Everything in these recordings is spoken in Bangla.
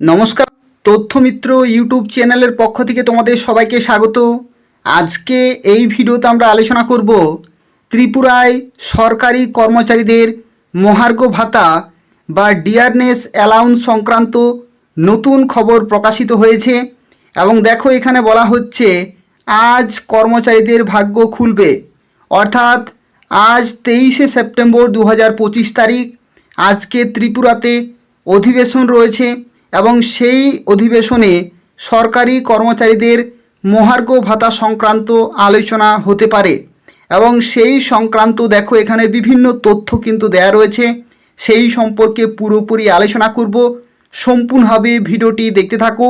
নমস্কার। তথ্যমিত্র ইউটিউব চ্যানেলের পক্ষ থেকে তোমাদের সবাইকে স্বাগত। আজকে এই ভিডিওতে আমরা আলোচনা করব ত্রিপুরায় সরকারি কর্মচারীদের মহার্ঘ ভাতা বা ডিয়ারনেস অ্যালাউন্স সংক্রান্ত নতুন খবর প্রকাশিত হয়েছে এবং দেখো এখানে বলা হচ্ছে, আজ কর্মচারীদের ভাগ্য খুলবে। অর্থাৎ আজ তেইশে সেপ্টেম্বর দু হাজার পঁচিশ তারিখ, আজকে ত্রিপুরাতে অধিবেশন রয়েছে। এবং সেই অধিবেশনে সরকারি কর্মচারীদের মহার্ঘ ভাতা সংক্রান্ত আলোচনা হতে পারে এবং সেই সংক্রান্ত দেখো এখানে বিভিন্ন তথ্য কিন্তু দেয়া রয়েছে। সেই সম্পর্কে পুরোপুরি আলোচনা করব। সম্পূর্ণভাবে ভিডিওটি দেখতে থাকো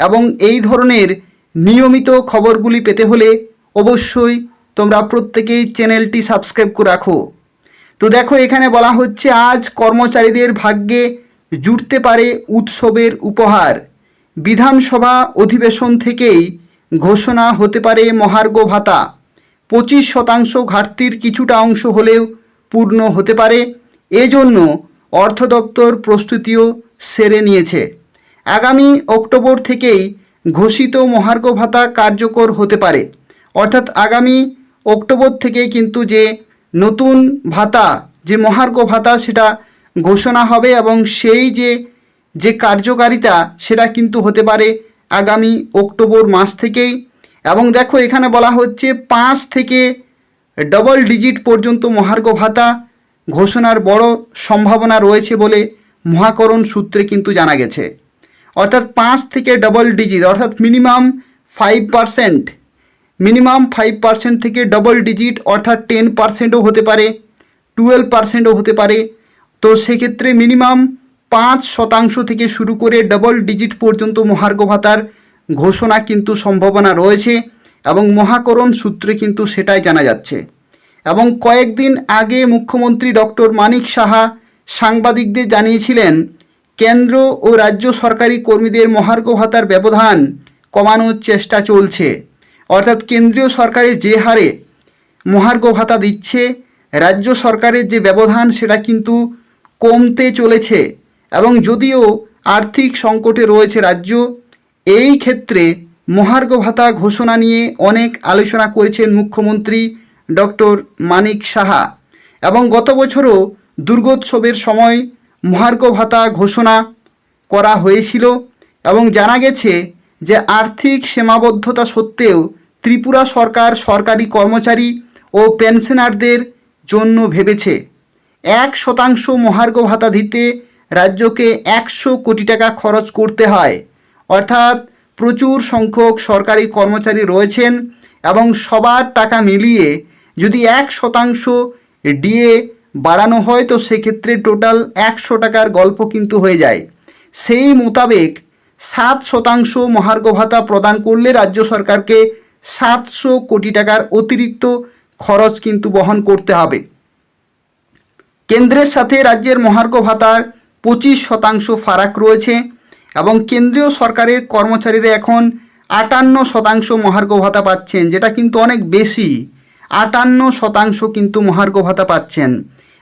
এবং এই ধরনের নিয়মিত খবরগুলি পেতে হলে অবশ্যই তোমরা প্রত্যেকেই চ্যানেলটি সাবস্ক্রাইব করে রাখো। তো দেখো এখানে বলা হচ্ছে, আজ কর্মচারীদের ভাগ্যে জুটতে পারে উৎসবের উপহার। বিধানসভা অধিবেশন থেকেই ঘোষণা হতে পারে মহার্ঘ ভাতা। পঁচিশ শতাংশ ঘাটতির কিছুটা অংশ হলেও পূর্ণ হতে পারে। এজন্য অর্থ দপ্তর প্রস্তুতিও সেরে নিয়েছে। আগামী অক্টোবর থেকেই ঘোষিত মহার্ঘ ভাতা কার্যকর হতে পারে। অর্থাৎ আগামী অক্টোবর থেকে কিন্তু যে নতুন ভাতা, যে মহার্ঘ ভাতা, সেটা ঘোষণা হবে এবং সেই যে যে কার্যকারিতা সেটা কিন্তু হতে পারে আগামী অক্টোবর মাস থেকেই। এবং দেখো এখানে বলা হচ্ছে পাঁচ থেকে ডবল ডিজিট পর্যন্ত মহার্ঘ ভাতা ঘোষণার বড় সম্ভাবনা রয়েছে বলে মহাকরণ সূত্রে কিন্তু জানা গেছে। অর্থাৎ পাঁচ থেকে ডবল ডিজিট অর্থাৎ minimum five percent minimum five percent থেকে ডবল ডিজিট অর্থাৎ টেন পার্সেন্টও হতে পারে টুয়েলভ পার্সেন্টও হতে পারে তো সেক্ষেত্রে মিনিমাম পাঁচ শতাংশ থেকে শুরু করে ডবল ডিজিট পর্যন্ত মহার্ঘ ভাতার ঘোষণা কিন্তু সম্ভাবনা রয়েছে এবং মহাকরণ সূত্রে কিন্তু সেটাই জানা যাচ্ছে। এবং কয়েকদিন আগে মুখ্যমন্ত্রী ডক্টর মানিক সাহা সাংবাদিকদের জানিয়েছিলেন, কেন্দ্র ও রাজ্য সরকারি কর্মীদের মহার্ঘ ভাতার ব্যবধান কমানোর চেষ্টা চলছে। অর্থাৎ কেন্দ্রীয় সরকারের যে হারে মহার্ঘ ভাতা দিচ্ছে, রাজ্য সরকারের যে ব্যবধান সেটা কিন্তু কমতে চলেছে এবং যদিও আর্থিক সংকটে রয়েছে রাজ্য, এই ক্ষেত্রে মহার্ঘ ভাতা ঘোষণা নিয়ে অনেক আলোচনা করেছেন মুখ্যমন্ত্রী ডক্টর মানিক সাহা এবং গত বছরও দুর্গোৎসবের সময় মহার্ঘ ভাতা ঘোষণা করা হয়েছিল এবং জানা গেছে যে আর্থিক সীমাবদ্ধতা সত্ত্বেও ত্রিপুরা সরকার সরকারি কর্মচারী ও পেনশনারদের জন্য ভেবেছে। এক শতাংশ মহার্ঘ ভাতা দিতে রাজ্যকে একশো কোটি টাকা খরচ করতে হয়। অর্থাৎ প্রচুর সংখ্যক সরকারি কর্মচারী রয়েছেন এবং সবার টাকা মিলিয়ে যদি এক শতাংশ ডিএ বাড়ানো হয়, তো সেক্ষেত্রে টোটাল একশো টাকার গল্প কিন্তু হয়ে যায়। সেই মোতাবেক সাত শতাংশ মহার্ঘ ভাতা প্রদান করলে রাজ্য সরকারকে সাতশো কোটি টাকার অতিরিক্ত খরচ কিন্তু বহন করতে হবে। কেন্দ্রের সাথে রাজ্যের মহার্ঘ ভাতার পঁচিশ শতাংশ ফারাক রয়েছে এবং কেন্দ্রীয় সরকারের কর্মচারীরা এখন আটান্ন শতাংশ মহার্ঘ ভাতা পাচ্ছেন, যেটা কিন্তু অনেক বেশি। আটান্ন শতাংশ কিন্তু মহার্ঘ ভাতা পাচ্ছেন।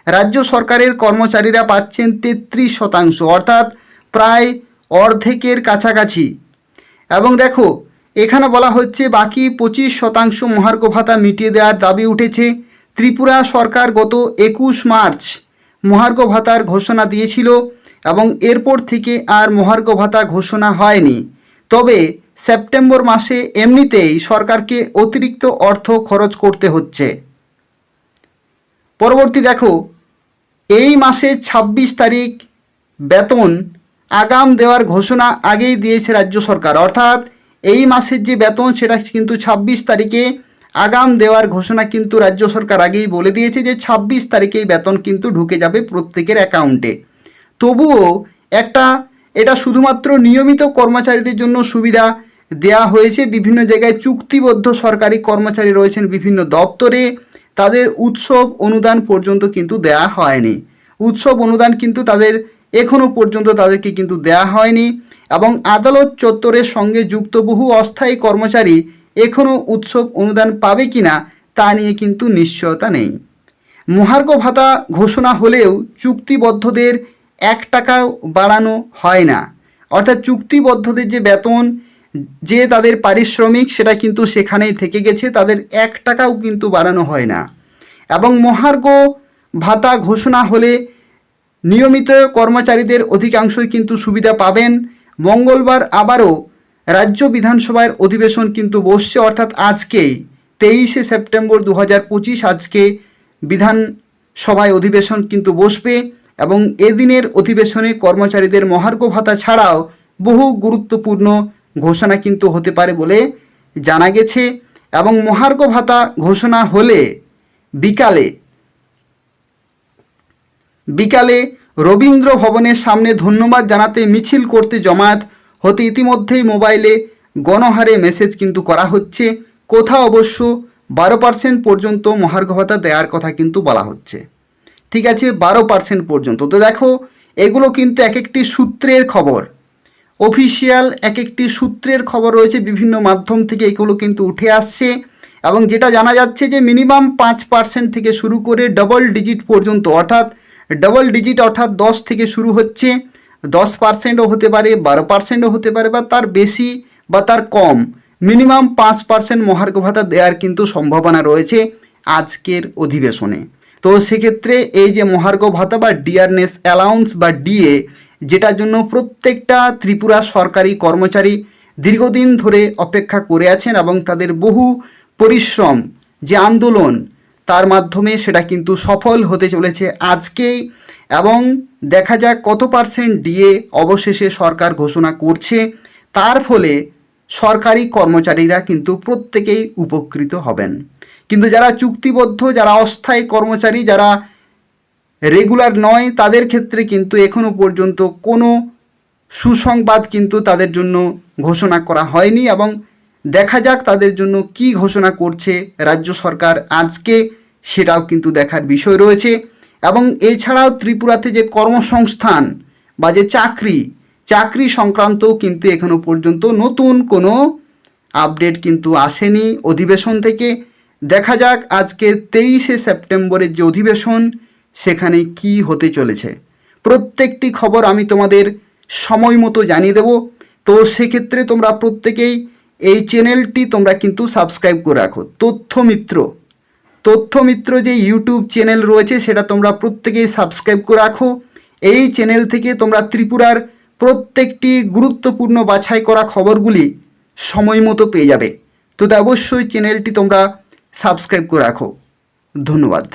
রাজ্য সরকারের কর্মচারীরা পাচ্ছেন তেত্রিশ শতাংশ, অর্থাৎ প্রায় অর্ধেকের কাছাকাছি। এবং দেখো, এখানে বলা হচ্ছে বাকি পঁচিশ শতাংশ মহার্ঘ ভাতা মিটিয়ে দেওয়ার দাবি উঠেছে। ত্রিপুরা সরকার গত একুশ মার্চ মহার্ঘ ভাতার ঘোষণা দিয়েছিল এবং এরপর থেকে আর মহার্ঘ ভাতা ঘোষণা হয়নি। তবে সেপ্টেম্বর মাসে এমনিতেই সরকারকে অতিরিক্ত অর্থ খরচ করতে হচ্ছে। পরবর্তী দেখো, এই মাসে ২৬ তারিখ বেতন আগাম দেওয়ার ঘোষণা আগেই দিয়েছে রাজ্য সরকার। অর্থাৎ এই মাসের যে বেতন সেটা কিন্তু ২৬ তারিখে আগাম দেওয়ার ঘোষণা কিন্তু রাজ্য সরকার আগেই বলে দিয়েছে যে ২৬ তারিখেই বেতন কিন্তু ঢুকে যাবে প্রত্যেকের অ্যাকাউন্টে। তবুও একটা, এটা শুধুমাত্র নিয়মিত কর্মচারীদের জন্য সুবিধা দেয়া হয়েছে। বিভিন্ন জায়গায় চুক্তিবদ্ধ সরকারি কর্মচারী রয়েছেন বিভিন্ন দপ্তরে। তাদের উৎসব অনুদান পর্যন্ত কিন্তু দেয়া হয়নি। উৎসব অনুদান কিন্তু তাদের এখনও পর্যন্ত তাদেরকে কিন্তু দেয়া হয়নি এবং আদালত চত্বরের সঙ্গে যুক্ত বহু অস্থায়ী কর্মচারী এখনও উৎসব অনুদান পাবে কিনা তা নিয়ে কিন্তু নিশ্চয়তা নেই। মহার্ঘ ভাতা ঘোষণা হলেও চুক্তিবদ্ধদের এক টাকাও বাড়ানো হয় না। অর্থাৎ চুক্তিবদ্ধদের যে বেতন, যে তাদের পারিশ্রমিক, সেটা কিন্তু সেখানেই থেকে গেছে, তাদের এক টাকাও কিন্তু বাড়ানো হয় না। এবং মহার্ঘ ভাতা ঘোষণা হলে নিয়মিত কর্মচারীদের অধিকাংশই কিন্তু সুবিধা পাবেন। মঙ্গলবার আবারও রাজ্য বিধানসভার অধিবেশন কিন্তু বসছে, অর্থাৎ আজকেই, তেইশে সেপ্টেম্বর দু হাজার পঁচিশ, আজকে বিধানসভায় অধিবেশন কিন্তু বসবে এবং এদিনের অধিবেশনে কর্মচারীদের মহার্ঘ ভাতা ছাড়াও বহু গুরুত্বপূর্ণ ঘোষণা কিন্তু হতে পারে বলে জানা গেছে এবং মহার্ঘ ভাতা ঘোষণা হলে বিকালে বিকালে রবীন্দ্র ভবনের সামনে ধন্যবাদ জানাতে মিছিল করতে জমায়েত হতে ইতিমধ্যেই মোবাইলে গণহারে মেসেজ কিন্তু করা হচ্ছে। কোথাও অবশ্য বারো পার্সেন্ট পর্যন্ত মহার্ঘ ভাতা দেওয়ার কথা কিন্তু বলা হচ্ছে। ঠিক আছে, বারো পার্সেন্ট পর্যন্ত। তো দেখো, এগুলো কিন্তু এক একটি সূত্রের খবর। অফিসিয়াল এক একটি সূত্রের খবর রয়েছে, বিভিন্ন মাধ্যম থেকে এগুলো কিন্তু উঠে আসছে এবং যেটা জানা যাচ্ছে যে মিনিমাম পাঁচ পার্সেন্ট থেকে শুরু করে ডবল ডিজিট পর্যন্ত, অর্থাৎ ডবল ডিজিট অর্থাৎ দশ থেকে শুরু হচ্ছে। দশ পার্সেন্টও হতে পারে, বারো পার্সেন্টও হতে পারে বা তার বেশি বা তার কম। মিনিমাম পাঁচ পার্সেন্ট মহার্ঘ ভাতা দেওয়ার কিন্তু সম্ভাবনা রয়েছে আজকের অধিবেশনে। তো সেক্ষেত্রে এই যে মহার্ঘ ভাতা বা ডিয়ারনেস অ্যালাউন্স বা ডিএ, যেটার জন্য প্রত্যেকটা ত্রিপুরা সরকারি কর্মচারী দীর্ঘদিন ধরে অপেক্ষা করে আছেন এবং তাদের বহু পরিশ্রম যে আন্দোলন, তার মাধ্যমে সেটা কিন্তু সফল হতে চলেছে আজকেই। এবং দেখা যাক কত পার্সেন্ট ডিএ অবশেষে সরকার ঘোষণা করছে। তার ফলে সরকারি কর্মচারীরা কিন্তু প্রত্যেকেই উপকৃত হবেন। কিন্তু যারা চুক্তিবদ্ধ, যারা অস্থায়ী কর্মচারী, যারা রেগুলার নয়, তাদের ক্ষেত্রে কিন্তু এখনও পর্যন্ত কোনো সুসংবাদ কিন্তু তাদের জন্য ঘোষণা করা হয়নি এবং দেখা যাক তাদের জন্য কি ঘোষণা করছে রাজ্য সরকার আজকে, সেটাও কিন্তু দেখার বিষয় রয়েছে। এবং এছাড়াও ত্রিপুরাতে যে কর্মসংস্থান বা যে চাকরি চাকরি সংক্রান্তও কিন্তু এখনও পর্যন্ত নতুন কোনো আপডেট কিন্তু আসেনি অধিবেশন থেকে। দেখা যাক আজকে তেইশে সেপ্টেম্বরের যে অধিবেশন, সেখানে কি হতে চলেছে। প্রত্যেকটি খবর আমি তোমাদের সময় মতো জানিয়ে দেব। তো সেক্ষেত্রে তোমরা প্রত্যেকেই এই চ্যানেলটি তোমরা কিন্তু সাবস্ক্রাইব করে রাখো। তথ্যমিত্র। তথ্যমিত্র যে ইউটিউব চ্যানেল রয়েছে, সেটা তোমরা প্রত্যেকেই সাবস্ক্রাইব করে রাখো। এই চ্যানেল থেকে তোমরা ত্রিপুরার প্রত্যেকটি গুরুত্বপূর্ণ বাছাই করা খবরগুলি সময় মতো পেয়ে যাবে। তো অবশ্যই চ্যানেলটি তোমরা সাবস্ক্রাইব করে রাখো। ধন্যবাদ।